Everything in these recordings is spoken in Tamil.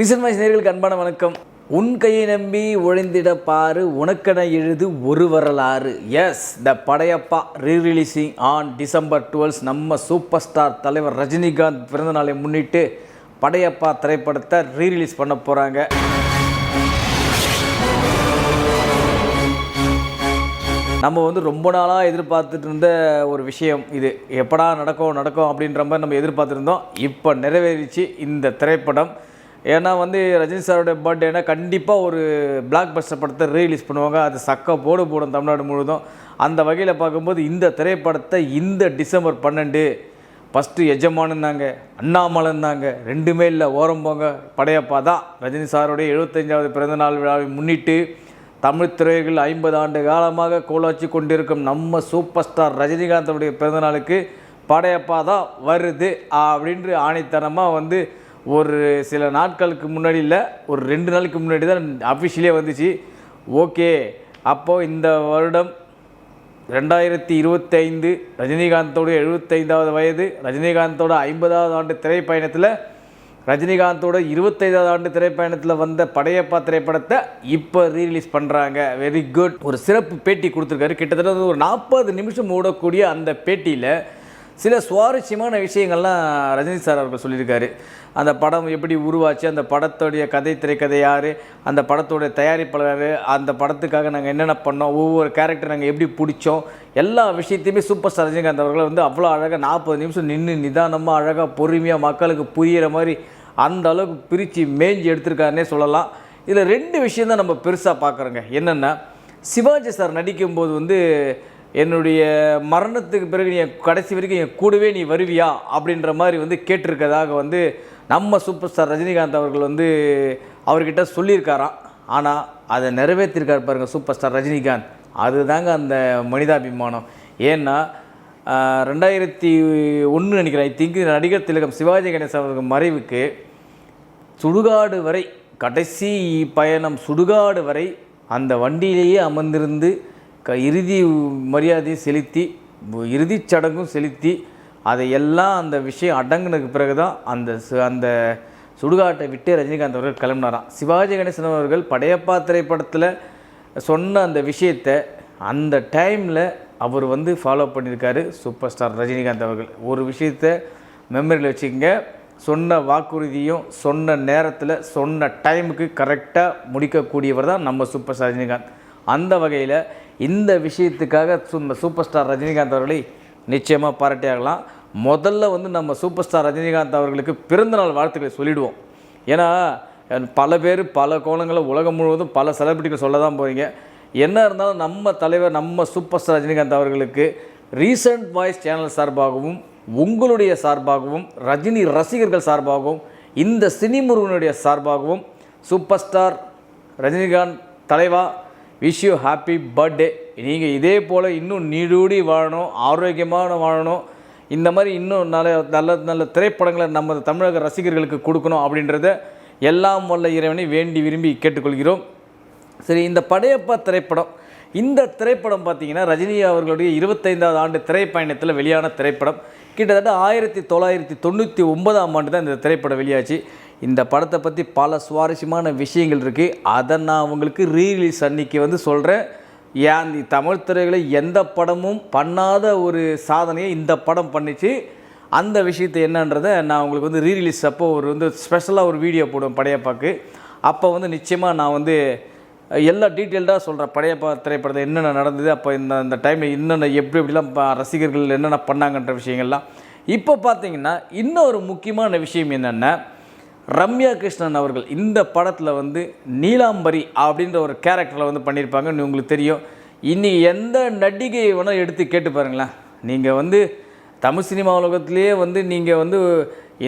ரீசன் வாய்ஸ் நேர்களுக்கு அன்பான வணக்கம். உன் கையை நம்பி ஒழிந்திட பாரு உனக்கென எழுது ஒரு வரலாறு. Yes the Padayappa re releasing on December twelve நம்ம சூப்பர் ஸ்டார் தலைவர் ரஜினிகாந்த் பிறந்தநாளை முன்னிட்டு படையப்பா திரைப்படத்தை ரீரிலீஸ் பண்ண போகிறாங்க நம்ம வந்து ரொம்ப நாளாக எதிர்பார்த்துட்டு இருந்த ஒரு விஷயம் இது. எப்படா நடக்கும் நடக்கும் அப்படின்ற மாதிரி நம்ம எதிர்பார்த்துருந்தோம் இப்போ நிறைவேறிச்சு இந்த திரைப்படம். ஏன்னா வந்து ரஜினி சாரோட பர்த்டேனா கண்டிப்பாக ஒரு பிளாக் பஸ்டர் படத்தை ரீலீஸ் பண்ணுவாங்க. அது சக்க போடு போடும் தமிழ்நாடு முழுவதும். அந்த வகையில் பார்க்கும்போது இந்த திரைப்படத்தை இந்த டிசம்பர் பன்னெண்டு ஃபஸ்ட்டு எஜமானுன்னாங்க அண்ணாமலைன்னாங்க ரெண்டுமே இல்லை ஓரம் போங்க. படையப்பா தான். ரஜினி சாருடைய எழுபத்தஞ்சாவது பிறந்தநாள் விழாவை முன்னிட்டு தமிழ் திரைகள் ஐம்பது ஆண்டு காலமாக கோலாச்சி கொண்டிருக்கும் நம்ம சூப்பர் ஸ்டார் ரஜினிகாந்தோடைய பிறந்தநாளுக்கு படையப்பா தான் வருது அப்படின்று ஆணித்தனமாக வந்து ஒரு சில நாட்களுக்கு முன்னாடி இல்லை ஒரு ரெண்டு நாளைக்கு முன்னாடி தான் அஃபிஷியலே வந்துச்சு. ஓகே அப்போது இந்த வருடம் ரெண்டாயிரத்தி இருபத்தைந்து ரஜினிகாந்தோட எழுபத்தைந்தாவது வயது ரஜினிகாந்தோட ஐம்பதாவது ஆண்டு திரைப்பயணத்தில் ரஜினிகாந்தோட இருபத்தைந்தாவது ஆண்டு திரைப்பயணத்தில் வந்த படையப்பா திரைப்படத்தை இப்போ ரீரிலீஸ் பண்ணுறாங்க வெரி குட் ஒரு சிறப்பு பேட்டி கொடுத்துருக்காரு. கிட்டத்தட்ட ஒரு நாற்பது நிமிஷம் ஓடக்கூடிய அந்த பேட்டியில் சில சுவாரஸ்யமான விஷயங்கள்லாம் ரஜினி சார் அவர்கள் சொல்லியிருக்காரு. அந்த படம் எப்படி உருவாச்சு அந்த படத்துடைய கதை திரைக்கதை யார் அந்த படத்தோடைய தயாரிப்பாளர் அந்த படத்துக்காக நாங்கள் என்னென்ன பண்ணோம் ஒவ்வொரு கேரக்டர் நாங்கள் எப்படி பிடிச்சோம் எல்லா விஷயத்தையுமே சூப்பர் ஸ்டார் ரஜினிகாந்த் அவர்கள் வந்து அவ்வளோ அழகாக நாற்பது நிமிஷம் நின்று நிதானமாக அழகாக பொறுமையாக மக்களுக்கு புரிகிற மாதிரி அந்த அளவுக்கு பிரித்து மேய்ஞ்சி எடுத்திருக்காருன்னே சொல்லலாம். இதில் ரெண்டு விஷயம் தான் நம்ம பெருசாக பார்க்குறோங்க. என்னென்னா சிவாஜி சார் நடிக்கும்போது வந்து என்னுடைய மரணத்துக்கு பிறகு நீ என் கடைசி வரைக்கும் என் கூடவே நீ வருவியா அப்படின்ற மாதிரி வந்து கேட்டிருக்கதாக வந்து நம்ம சூப்பர் ஸ்டார் ரஜினிகாந்த் அவர்கள் வந்து அவர்கிட்ட சொல்லியிருக்காராம். ஆனால் அதை நிறைவேற்றிருக்கார் பாருங்கள் சூப்பர் ஸ்டார் ரஜினிகாந்த். அதுதாங்க அந்த மனிதாபிமானம். ஏன்னா ரெண்டாயிரத்தி ஒன்று நினைக்கிறேன். ஐ திங்க் நடிகர் திலகம் சிவாஜி கணேசன் அவர்கள் மறைவுக்கு சுடுகாடு வரை கடைசி பயணம் சுடுகாடு வரை அந்த வண்டியிலேயே அமர்ந்திருந்து க இறுதி மரியாதையும் செலுத்தி இறுதிச் சடங்கும் செலுத்தி அதையெல்லாம் அந்த விஷயம் அடங்கினதுக்கு பிறகு தான் அந்த சு- அந்த சுடுகாட்டை விட்டு ரஜினிகாந்த் அவர்கள் கிளம்பினாராம். சிவாஜி கணேசன் அவர்கள் படையப்பா திரைப்படத்தில் சொன்ன அந்த விஷயத்தை அந்த டைமில் அவர் வந்து ஃபாலோ பண்ணியிருக்காரு சூப்பர் ஸ்டார் ரஜினிகாந்த் அவர்கள். ஒரு விஷயத்தை மெமரியில் வச்சுக்கோங்க. சொன்ன வாக்குறுதியும் சொன்ன நேரத்தில் சொன்ன டைமுக்கு கரெக்டாக முடிக்கக்கூடியவர் தான் நம்ம சூப்பர் ஸ்டார் ரஜினிகாந்த். அந்த வகையில் இந்த விஷயத்துக்காக சூப்பர் ஸ்டார் ரஜினிகாந்த் அவர்களை நிச்சயமாக பாராட்டியாகலாம். முதல்ல வந்து நம்ம சூப்பர் ஸ்டார் ரஜினிகாந்த் அவர்களுக்கு பிறந்தநாள் வாழ்த்துக்களை சொல்லிடுவோம். ஏன்னா பல பேர் பல கோணங்களில் உலகம் முழுவதும் பல செலிபிரிட்டிகள் சொல்ல தான் போகிறீங்க என்ன இருந்தாலும் நம்ம தலைவர் நம்ம சூப்பர் ஸ்டார் ரஜினிகாந்த் அவர்களுக்கு ரீசன்ட் வாய்ஸ் சேனல் சார்பாகவும் உங்களுடைய சார்பாகவும் ரஜினி ரசிகர்கள் சார்பாகவும் இந்த சினிமுருகனுடைய சார்பாகவும் சூப்பர் ஸ்டார் ரஜினிகாந்த் தலைவா விஷ் யூ ஹாப்பி பர்த்டே நீங்கள் இதே போல் இன்னும் நீடூடி வாழணும் ஆரோக்கியமான வாழணும். இந்த மாதிரி இன்னும் நல்ல நல்ல நல்ல திரைப்படங்களை நம்ம தமிழக ரசிகர்களுக்கு கொடுக்கணும் அப்படின்றத எல்லாம் வல்ல இறைவனை வேண்டி விரும்பி கேட்டுக்கொள்கிறோம். சரி இந்த படையப்பா திரைப்படம். இந்த திரைப்படம் பார்த்தீங்கன்னா ரஜினி அவர்களுடைய இருபத்தைந்தாவது ஆண்டு திரைப்பயணத்தில் வெளியான திரைப்படம். கிட்டத்தட்ட ஆயிரத்தி தொள்ளாயிரத்தி தொண்ணூற்றி ஒன்பதாம் ஆண்டு தான் இந்த திரைப்படம் வெளியாச்சு. இந்த படத்தை பற்றி பல சுவாரஸ்யமான விஷயங்கள் இருக்குது அதை நான் உங்களுக்கு ரீரிலீஸ் அன்னைக்கு வந்து சொல்கிறேன் ஏன் இந்த தமிழ் திரைகளை எந்த படமும் பண்ணாத ஒரு சாதனையை இந்த படம் பண்ணிச்சு. அந்த விஷயத்தை என்னன்றதை நான் உங்களுக்கு வந்து ரீரிலீஸ் அப்போ ஒரு வந்து ஸ்பெஷலாக ஒரு வீடியோ போடுவேன் படையப்பாக்கு. அப்போ வந்து நிச்சயமாக நான் வந்து எல்லா டீட்டெயில்டாக சொல்கிறேன் படையப்பா திரைப்படத்தை என்னென்ன நடந்தது அப்போ இந்த இந்த டைமில் என்னென்ன எப்படி எப்படிலாம் ரசிகர்கள் என்னென்ன பண்ணாங்கன்ற விஷயங்கள்லாம். இப்போ பார்த்தீங்கன்னா இன்னொரு முக்கியமான விஷயம் என்னென்னா ரம்யா கிருஷ்ணன் அவர்கள் இந்த படத்தில் வந்து நீலாம்பரி அப்படின்ற ஒரு கேரக்டரில் வந்து பண்ணியிருப்பாங்கன்னு உங்களுக்கு தெரியும். இன்றைக்கி எந்த நடிகை வேணால் எடுத்து கேட்டு பாருங்களேன். நீங்கள் வந்து தமிழ் சினிமா உலகத்திலேயே வந்து நீங்கள் வந்து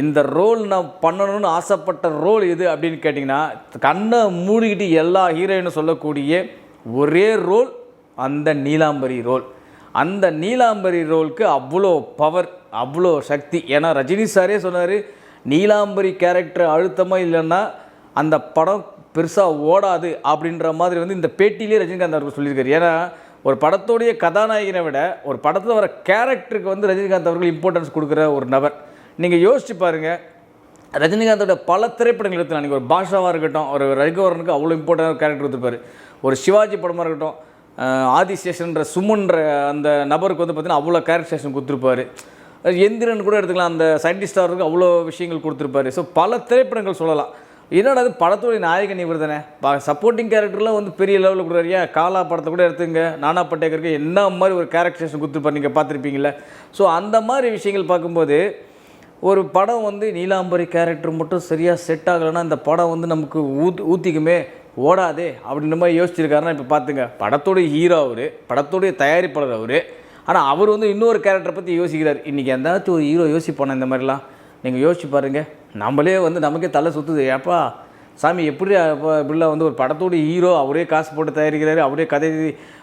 இந்த ரோல் நான் பண்ணணும்னு ஆசைப்பட்ட ரோல் எது அப்படின்னு கேட்டிங்கன்னா கண்ணை மூடிக்கிட்டு எல்லா ஹீரோயினும் சொல்லக்கூடிய ஒரே ரோல் அந்த நீலாம்பரி ரோல் அந்த நீலாம்பரி ரோலுக்கு அவ்வளோ பவர் அவ்வளோ சக்தி. ஏன்னா ரஜினி சாரே சொன்னார் நீலாம்பரி கேரக்டர் அழுத்தமாக இல்லைன்னா அந்த படம் பெருசாக ஓடாது அப்படின்ற மாதிரி வந்து இந்த பேட்டியிலே ரஜினிகாந்த் அவர்கள் சொல்லியிருக்காரு. ஏன்னா ஒரு படத்தோடைய கதாநாயகனை விட ஒரு படத்தில் வர கேரக்டருக்கு வந்து ரஜினிகாந்த் அவர்கள் இம்பார்ட்டன்ஸ் கொடுக்குற ஒரு நபர். நீங்கள் யோசிச்சு பாருங்கள் ரஜினிகாந்தோட பல திரைப்படங்கள் எடுத்து ஒரு பாஷாவாக இருக்கட்டும் ஒரு ரகுவரனுக்கு அவ்வளோ இம்பார்ட்டன்ட் கேரக்டர் கொடுத்துருப்பாரு. ஒரு சிவாஜி படமாக இருக்கட்டும் ஆதிசேஷன்ற சுமன்ற அந்த நபருக்கு வந்து பார்த்திங்கன்னா அவ்வளோ கேரக்டர் கொடுத்துருப்பாரு. எந்திரன் கூட எடுத்துக்கலாம். அந்த சயின்டிஸ்டாக இருக்கு அவ்வளோ விஷயங்கள் கொடுத்துருப்பாரு. ஸோ பல திரைப்படங்கள் சொல்லலாம். என்னடா அது படத்துடைய நாயகன் இவர் தானே? சப்போர்ட்டிங் கேரக்டர்லாம் வந்து பெரிய லெவலில் கொடுக்குறாரு. ஏன்? காலா படத்தை கூட எடுத்துங்க. நானா பட்டேக்கருக்கு என்ன மாதிரி ஒரு கேரக்டரேஷன் கொடுத்துருப்பார் நீங்கள் பார்த்துருப்பீங்களே ஸோ அந்த மாதிரி விஷயங்கள் பார்க்கும்போது ஒரு படம் வந்து நீலாம்பரி கேரக்டர் மட்டும் சரியாக செட் ஆகலைன்னா இந்த படம் வந்து நமக்கு ஊத் ஊற்றிக்குமே ஓடாதே அப்படின்ற மாதிரி யோசிச்சிருக்காருன்னா இப்போ பார்த்துங்க. படத்தோடைய ஹீரோ அவர் படத்தோடைய தயாரிப்பாளர் அவர் ஆனால் அவர் வந்து இன்னொரு கேரக்டரை பற்றி யோசிக்கிறார். இன்றைக்கி எந்தாச்சும் ஒரு ஹீரோ யோசிப்பானே இந்த மாதிரிலாம்? நீங்கள் யோசிச்சு பாருங்கள் நம்மளே வந்து நமக்கே தலை சுற்றுது ஏப்பா சாமி எப்படி அப்போ இப்படிலாம் வந்து ஒரு படத்தோட ஹீரோ அவரே காசு போட்டு தயாரிக்கிறாரு. அவரே கதை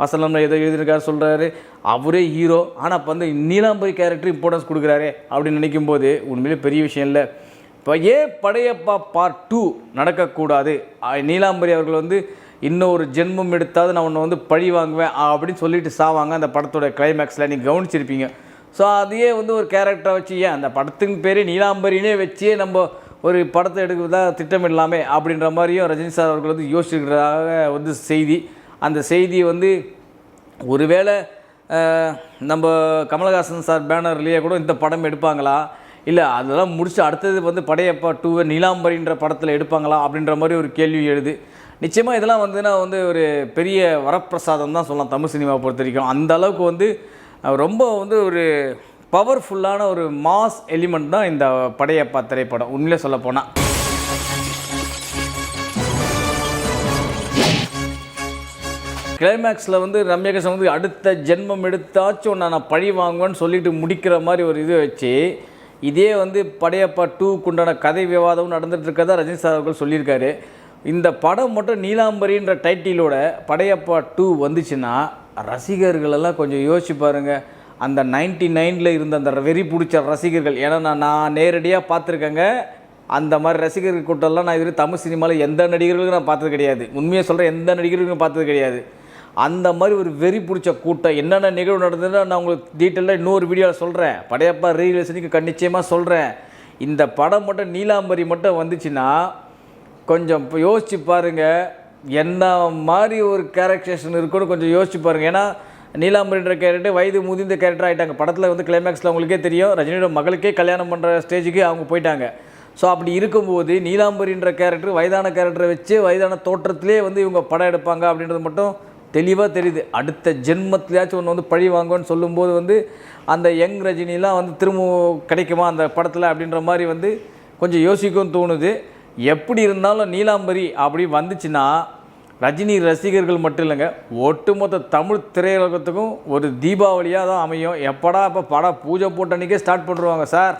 வசனம் ஏதோ எழுதியிருக்காரு சொல்கிறாரு அவரே ஹீரோ ஆனால் இப்போ வந்து நீலாம்பரி கேரக்டர் இம்பார்ட்டன்ஸ் கொடுக்குறாரு அப்படின்னு நினைக்கும்போது உண்மையிலே பெரிய விஷயம் இல்லை. இப்போ ஏன் படையப்பா பார்ட் டூ நடக்கக்கூடாது. நீலாம்பரி அவர்கள் வந்து இன்னொரு ஜென்மம் எடுத்தாவது நான் உன்னை வந்து பழி வாங்குவேன் அப்படின்னு சொல்லிட்டு சாவாங்க. அந்த படத்தோட கிளைமேக்ஸில் நீங்கள் கவனிச்சிருப்பீங்க. ஸோ அதையே வந்து ஒரு கேரக்டரை வச்சு ஏன் அந்த படத்துக்கு பேரே நீலாம்பரினே வச்சே நம்ம ஒரு படத்தை எடுக்கிறதா திட்டமிடலாமே? அப்படின்ற மாதிரியும் ரஜினி சார் அவர்கள் வந்து யோசிச்சுக்கிறதாக வந்து செய்தி. அந்த செய்தி வந்து ஒருவேளை நம்ம கமலஹாசன் சார் பேனர்லேயே கூட இந்த படம் எடுப்பாங்களா? இல்லை அதெல்லாம் முடிச்சு அடுத்தது வந்து படையப்பா டூ நீலாம்பரின்ற படத்தில் எடுப்பாங்களா? அப்படின்ற மாதிரி ஒரு கேள்வி எழுது. நிச்சயமாக இதெல்லாம் வந்துன்னா வந்து ஒரு பெரிய வரப்பிரசாதம் தான் சொல்லலாம் தமிழ் சினிமாவை பொறுத்த வரைக்கும். அந்த அளவுக்கு வந்து ரொம்ப வந்து ஒரு பவர்ஃபுல்லான ஒரு மாஸ் எலிமெண்ட் தான் இந்த படையப்பா திரைப்படம். உண்மையிலே சொல்ல போனால் கிளைமேக்ஸில் வந்து ரம்யகிருஷ்ணன் வந்து அடுத்த ஜென்மம் எடுத்தாச்சும் நான் நான் பழி வாங்குவேன்னு சொல்லிட்டு முடிக்கிற மாதிரி ஒரு இது வச்சு இதே வந்து படையப்பா டூக்குண்டான கதை விவாதம் நடந்துட்டு இருக்கதா ரஜினி சார் அவர்கள் சொல்லியிருக்காரு. இந்த படம் மட்டும் நீலாம்பரின்ற டைட்டிலோட படையப்பா டூ வந்துச்சுன்னா ரசிகர்களெல்லாம் கொஞ்சம் யோசிச்சு பாருங்க. அந்த நைன்டி நைனில் இருந்த அந்த வெறி பிடிச்ச ரசிகர்கள் ஏன்னா நான் நான் நேரடியாக பார்த்துருக்கேங்க. அந்த மாதிரி ரசிகர்கள் கூட்டம்லாம் நான் இதுவரை தமிழ் சினிமாவில் எந்த நடிகர்களுக்கும் நான் பார்த்தது கிடையாது. உண்மையாக சொல்கிறேன் எந்த நடிகர்களுக்கும் பார்த்தது கிடையாது. அந்த மாதிரி ஒரு வெறி பிடிச்ச கூட்டம் என்னென்ன நிகழ்வு நடந்ததுன்னு நான் உங்களுக்கு டீட்டெயிலாக இன்னொரு வீடியோவில் சொல்கிறேன் படையப்பா ரீலேஷனுக்கு நிச்சயமாக சொல்கிறேன் இந்த படம் மட்டும் நீலாம்பரி மட்டும் வந்துச்சுன்னா கொஞ்சம் இப்போ பாருங்கள் என்ன மாதிரி ஒரு கேரக்டரேஷன் இருக்குன்னு கொஞ்சம் யோசிச்சு பாருங்கள் ஏன்னா நீலாம்பரின்ற கேரக்டர் வயது முதிர்ந்த கேரக்டர் ஆகிட்டாங்க படத்தில் வந்து கிளைமேக்ஸில் உங்களுக்கே தெரியும் ரஜினியோட மகளுக்கே கல்யாணம் பண்ணுற ஸ்டேஜுக்கு அவங்க போயிட்டாங்க. ஸோ அப்படி இருக்கும்போது நீலாம்பரின்ற கேரக்டர் வயதான கேரக்டரை வச்சு வயதான தோற்றத்திலே வந்து இவங்க படம் எடுப்பாங்க அப்படின்றது மட்டும் தெளிவாக தெரியுது. அடுத்த ஜென்மத்திலேயாச்சும் ஒன்று வந்து பழி வாங்குவேன்னு சொல்லும்போது வந்து அந்த யங் ரஜினிலாம் வந்து திரும்ப கிடைக்குமா அந்த படத்தில் அப்படின்ற மாதிரி வந்து கொஞ்சம் யோசிக்கும் தோணுது. எப்படி இருந்தாலும் நீலாம்பரி அப்படி வந்துச்சுன்னா ரஜினி ரசிகர்கள் மட்டும் இல்லைங்க ஒட்டுமொத்த தமிழ் திரையுலகத்துக்கும் ஒரு தீபாவளியாக தான் அமையும். எப்படா இப்போ படம் பூஜை போட்ட அன்றைக்கே ஸ்டார்ட் பண்ணுவாங்க சார்.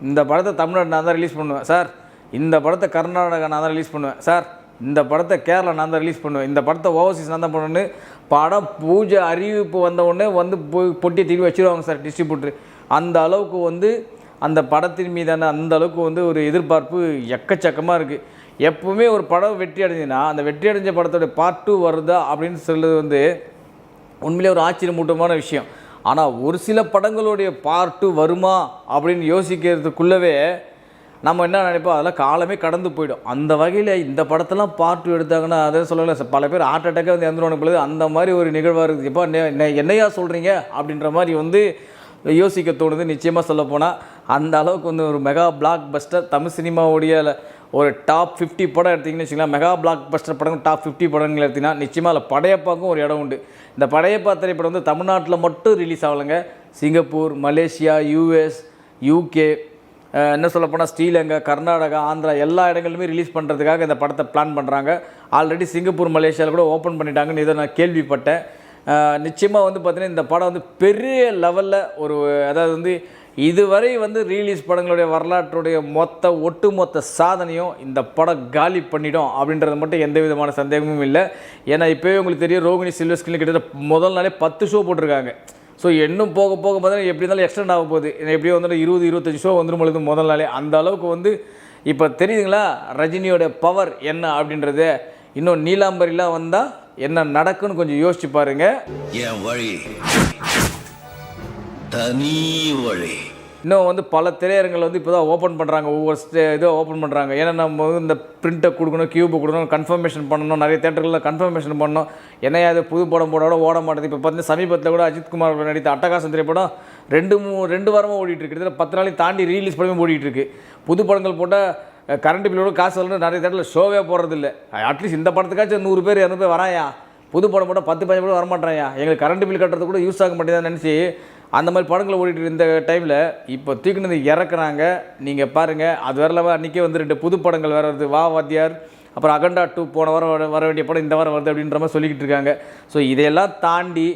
இந்த படத்தை தமிழ்நாடு நான் தான் ரிலீஸ் பண்ணுவேன் சார். இந்த படத்தை கர்நாடகா நான் தான் ரிலீஸ் பண்ணுவேன் சார். இந்த படத்தை கேரளா நான் தான் ரிலீஸ் பண்ணுவேன். இந்த படத்தை ஓவர்சீஸ் நான் தான் பண்ணுவேன்னு படம் பூஜை அறிவிப்பு வந்த உடனே வந்து பொ- பொட்டி திரும்பி வச்சுருவாங்க சார் டிஸ்ட்ரிபியூட்டர் அந்த அளவுக்கு வந்து அந்த படத்தின் மீதான அந்த அளவுக்கு வந்து ஒரு எதிர்பார்ப்பு எக்கச்சக்கமாக இருக்குது எப்பவுமே ஒரு படம் வெற்றி அடைஞ்சுன்னா அந்த வெற்றி அடைஞ்ச படத்தோட பார்ட் டூ வருதா அப்படின்னு சொல்கிறது வந்து உண்மையிலே ஒரு ஆச்சரியமூட்டமான விஷயம். ஆனால் ஒரு சில படங்களுடைய பார்ட் டூ வருமா அப்படின்னு யோசிக்கிறதுக்குள்ளவே நம்ம என்ன நினைப்போம்? அதெல்லாம் காலமே கடந்து போயிடும். அந்த வகையில் இந்த படத்தெல்லாம் பார்ட் டூ எடுத்தாங்கன்னா அதை சொல்லலை பல பேர் ஹார்ட் அட்டாக்காக வந்து இறந்துருவாங்க பொழுது அந்த மாதிரி ஒரு நிகழ்வாக இருக்குது. இப்போ என்னையா சொல்கிறீங்க அப்படின்ற மாதிரி வந்து யோசிக்க தோணுது. நிச்சயமாக சொல்ல போனால் அந்த அளவுக்கு வந்து ஒரு மெகா பிளாக் பஸ்டர் தமிழ் சினிமாவுடைய ஒரு டாப் 50 படம் எடுத்திங்கன்னு வச்சுக்கலாம் மெகா பிளாக் பஸ்டர் படம் டாப் 50 படங்கள் எடுத்திங்கன்னா நிச்சயமாக அதில் படையப்பாக்கும் ஒரு இடம் உண்டு. இந்த படையப்பா திரைப்படம் வந்து தமிழ்நாட்டில் மட்டும் ரிலீஸ் ஆகலைங்க. சிங்கப்பூர் மலேசியா யூஎஸ் யூகே என்ன சொல்லப்போனால் ஸ்ரீலங்கா கர்நாடகா ஆந்திரா எல்லா இடங்களிலுமே ரிலீஸ் பண்ணுறதுக்காக இந்த படத்தை பிளான் பண்ணுறாங்க ஆல்ரெடி சிங்கப்பூர் மலேசியாவில் கூட ஓப்பன் பண்ணிட்டாங்கன்னு இதை நான் கேள்விப்பட்டேன். நிச்சயமாக வந்து பார்த்திங்கன்னா இந்த படம் வந்து பெரிய லெவலில் ஒரு அதாவது வந்து இதுவரை வந்து ரீலீஸ் படங்களுடைய வரலாற்றுடைய மொத்த ஒட்டுமொத்த சாதனையும் இந்த படம் காலி பண்ணிடும் அப்படின்றது மட்டும் எந்த விதமான சந்தேகமும் இல்லை. ஏன்னா இப்போவே உங்களுக்கு தெரியும் ரோகிணி சில்வர் ஸ்கிரீன் கிட்டத்தட்ட முதல் நாளே பத்து ஷோ போட்டிருக்காங்க. ஸோ இன்னும் போக போக பார்த்தீங்கன்னா எப்படி இருந்தாலும் எக்ஸ்டெண்ட் ஆக போகுது. எப்படியோ வந்து இருபது இருபத்தஞ்சு ஷோ வந்துடும் பொழுது முதல் நாளே. அந்த அளவுக்கு வந்து இப்போ தெரியுதுங்களா ரஜினியோட பவர் என்ன அப்படின்றது? இன்னும் நீலாம்பரிலாம் வந்தால் என்ன நடக்குன்னு கொஞ்சம் யோசிச்சு பாருங்கள் என் வழி? தனி வழி இன்னும் வந்து பல திரையரங்கள் வந்து இப்போ தான் ஓப்பன் பண்ணுறாங்க ஒவ்வொரு ஸ்டே இதை ஓப்பன் பண்ணுறாங்க ஏன்னா நம்ம வந்து இந்த பிரிண்ட்டை கொடுக்கணும் கியூபை கொடுக்கணும் கன்ஃபர்மேஷன் பண்ணணும். நிறைய தேட்டர்களில் கன்ஃபர்மேஷன் பண்ணணும். என்ன அது புது படம் போட ஓட மாட்டேது. இப்போ பார்த்தீங்கன்னா சமீபத்தில் கூட அஜித்குமார் அவர்கள் நடித்த அட்டகாசம் திரைப்படம் ரெண்டு மூ ரெண்டு வாரமாக ஓடிட்டு இருக்கு. பத்து நாளைக்கு தாண்டி ரீலீஸ் படமே ஓடிட்டு இருக்கு. புது படங்கள் போட்டால் கரண்ட் பில்லோட காசு வரணும் நிறைய தேட்டரில் ஷோவே போடுறதில்ல. அட்லீஸ்ட் இந்த படத்துக்காச்சும் நூறு பேர் இரநூறு பேர் வராயா? புது படம் போட்டால் பத்து பதினஞ்சு பேர் வரமாட்டாயா எங்களுக்கு கரண்ட் பில் கட்டுறது கூட யூஸ் ஆக மாட்டேங்குதுன்னு நினச்சி அந்த மாதிரி படங்களை ஓடிட்டு இருந்த டைமில் இப்போ தூக்கினது இறக்குறாங்க. நீங்கள் பாருங்கள் அது வரல அன்றைக்கே வந்து ரெண்டு புது படங்கள் வேறு வருது. வா வாத்தியார் அப்புறம் அகண்டா டூ போன வாரம் வர- வர வேண்டிய படம் இந்த வாரம் வருது அப்படின்ற மாதிரி சொல்லிக்கிட்டு இருக்காங்க. ஸோ இதையெல்லாம் தாண்டி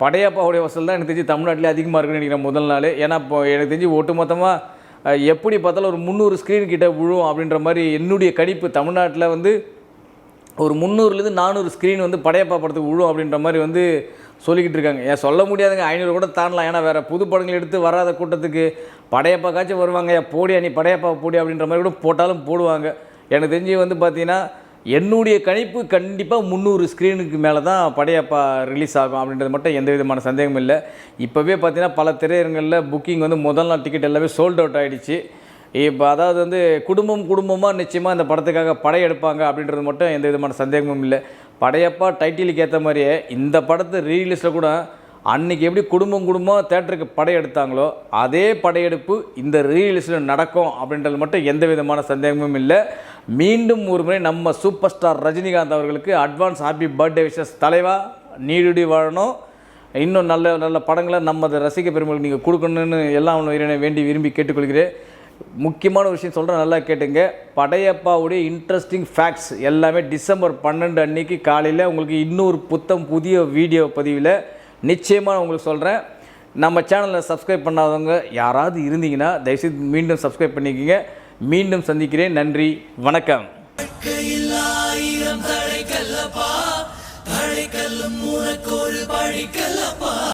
படையப்பாவுடைய வசூல் தான் எனக்கு தெரிஞ்சு தமிழ்நாட்டிலே அதிகமாக இருக்குன்னு நினைக்கிறேன் முதல் நாள். ஏன்னா இப்போ எனக்கு தெரிஞ்சு ஒட்டுமொத்தமாக எப்படி பார்த்தாலும் ஒரு முந்நூறு ஸ்க்ரீன் கிட்ட விழும் அப்படின்ற மாதிரி என்னுடைய கணிப்பு தமிழ்நாட்டில் வந்து ஒரு முந்நூறுலேருந்து நானூறு ஸ்க்ரீன் வந்து படையப்பா படத்துக்கு விழும் அப்படின்ற மாதிரி வந்து சொல்லிக்கிட்டு இருக்காங்க. ஏன் சொல்ல முடியாதுங்க. ஐநூறு கூட தாண்டலாம். ஏன்னா வேறு புது படங்கள் எடுத்து வராத கூட்டத்துக்கு படையப்பாக்காச்சும் வருவாங்க. ஏன் போடியா நீ படையப்பா போடி அப்படின்ற மாதிரி கூட போட்டாலும் போடுவாங்க. எனக்கு தெரிஞ்சு வந்து பார்த்தீங்கன்னா என்னுடைய கணிப்பு கண்டிப்பாக முந்நூறு ஸ்க்ரீனுக்கு மேலே தான் படையப்பா ரிலீஸ் ஆகும் அப்படின்றது மட்டும் எந்த விதமான சந்தேகமும் இல்லை. இப்போவே பார்த்தீங்கன்னா பல திரையரங்களில் புக்கிங் வந்து முதல் நாள் டிக்கெட் எல்லாமே சோல்ட் அவுட் ஆகிடுச்சு இப்போ அதாவது வந்து குடும்பம் குடும்பமாக நிச்சயமாக இந்த படத்துக்காக படையெடுப்பாங்க அப்படின்றது மட்டும் எந்த விதமான சந்தேகமும் இல்லை. படையப்பா டைட்டிலுக்கு ஏற்ற மாதிரியே இந்த படத்தை ரீலீஸில் கூட அன்றைக்கி எப்படி குடும்பம் குடும்பம் தேட்டருக்கு படையெடுத்தாங்களோ அதே படையெடுப்பு இந்த ரீலீஸில் நடக்கும் அப்படின்றது மட்டும் எந்த விதமான சந்தேகமும் இல்லை. மீண்டும் ஒரு முறை நம்ம சூப்பர் ஸ்டார் ரஜினிகாந்த் அவர்களுக்கு அட்வான்ஸ் ஹாப்பி பர்த்டே விஷஸ் தலைவா நீடுடி வாழணும். இன்னும் நல்ல நல்ல படங்களை நம்ம அதை ரசிக்க பெருமைகளுக்கு நீங்கள் கொடுக்கணும்னு எல்லாம் அவனை வேண்டி விரும்பி கேட்டுக்கொள்கிறேன். முக்கியமான விஷயம் சொல்கிறேன் நல்லா கேட்டுங்க. படையப்பாவுடைய இன்ட்ரெஸ்டிங் ஃபேக்ட்ஸ் எல்லாமே டிசம்பர் பன்னெண்டு அன்னைக்கு காலையில் உங்களுக்கு இன்னொரு புத்தம் புதிய வீடியோ பதிவில் நிச்சயமாக உங்களுக்கு சொல்கிறேன் நம்ம சேனலில் சப்ஸ்கிரைப் பண்ணாதவங்க யாராவது இருந்தீங்கன்னா தயவுசெய்து மீண்டும் சப்ஸ்கிரைப் பண்ணிக்கோங்க. மீண்டும் சந்திக்கிறேன். நன்றி. வணக்கம். இது